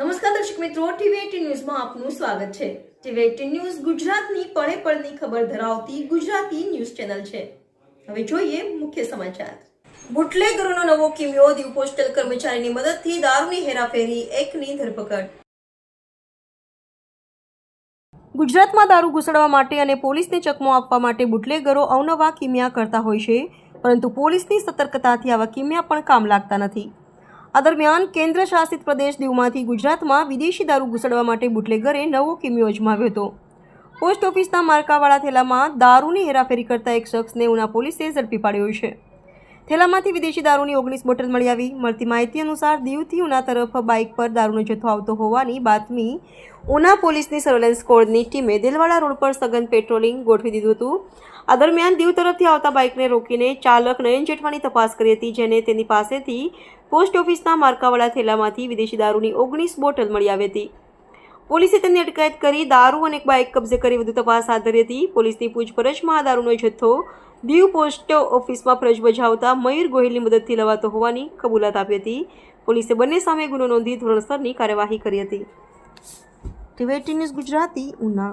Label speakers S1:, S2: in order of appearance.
S1: નમસ્કાર દર્શક મિત્રો, ટીવી ન્યૂઝમાં આપનું સ્વાગત છે. ટીવી ન્યૂઝ ગુજરાતની પળે પળની ખબર ધરાવતી ગુજરાતી ન્યૂઝ ચેનલ છે. હવે જોઈએ મુખ્ય સમાચાર. બુટલેગરોનો નવો કિમિયો દીવ પોસ્ટલ કર્મચારીની મદદથી દારૂની હેરાફેરી, એકની ધરપકડ. ગુજરાતમાં દારૂ ઘૂસડવા માટે અને પોલીસને ચકમો આપવા માટે બુટલેગરો અવનવા કિમિયા કરતા હોય છે, પરંતુ પોલીસની સતર્કતાથી આવા કિમિયા પણ કામ લાગતા નથી. આ દરમિયાન કેન્દ્ર શાસિત પ્રદેશ દીવમાંથી ગુજરાતમાં વિદેશી દારૂ ઘૂસડવા માટે બુટલેગરે નવો કિમિયો અજમાવ્યો હતો. પોસ્ટ ઓફિસના માર્કાવાળા થેલામાં દારૂની હેરાફેરી કરતા એક શખ્સને ઉના પોલીસે ઝડપી પાડ્યો છે. થેલામાંથી વિદેશી દારૂની ઓગણીસ બોટલ મળી આવી. મળતી માહિતી અનુસાર દીવથી ઉના તરફ બાઇક પર દારૂનો જથ્થો આવતો હોવાની બાતમી ઉના પોલીસની સર્વેલન્સ સ્કોડની ટીમે દિલવાડા રોડ પર સઘન પેટ્રોલિંગ ગોઠવી દીધું હતું. આ દરમિયાન દીવ તરફથી આવતા બાઇકને રોકીને ચાલક નયન જેઠવાની તપાસ કરી હતી, જેને તેની પાસેથી પોસ્ટ ઓફિસના માર્કાવાળા થેલામાંથી વિદેશી દારૂની ઓગણીસ બોટલ મળી આવી હતી. પોલીસે તેની અટકાયત કરી દારૂ અને એક બાઇક કબજે કરી વધુ તપાસ હાથ ધરી હતી. પોલીસની પૂછપરછમાં આ દારૂનો જથ્થો દીવ પોસ્ટ ઓફિસમાં ફરજ બજાવતા મયુર ગોહિલની મદદથી લવાતો હોવાની કબૂલાત આપી હતી. પોલીસે બંને સામે ગુનો નોંધી ધોરણસરની કાર્યવાહી કરી હતી. TV news Gujarati, Una.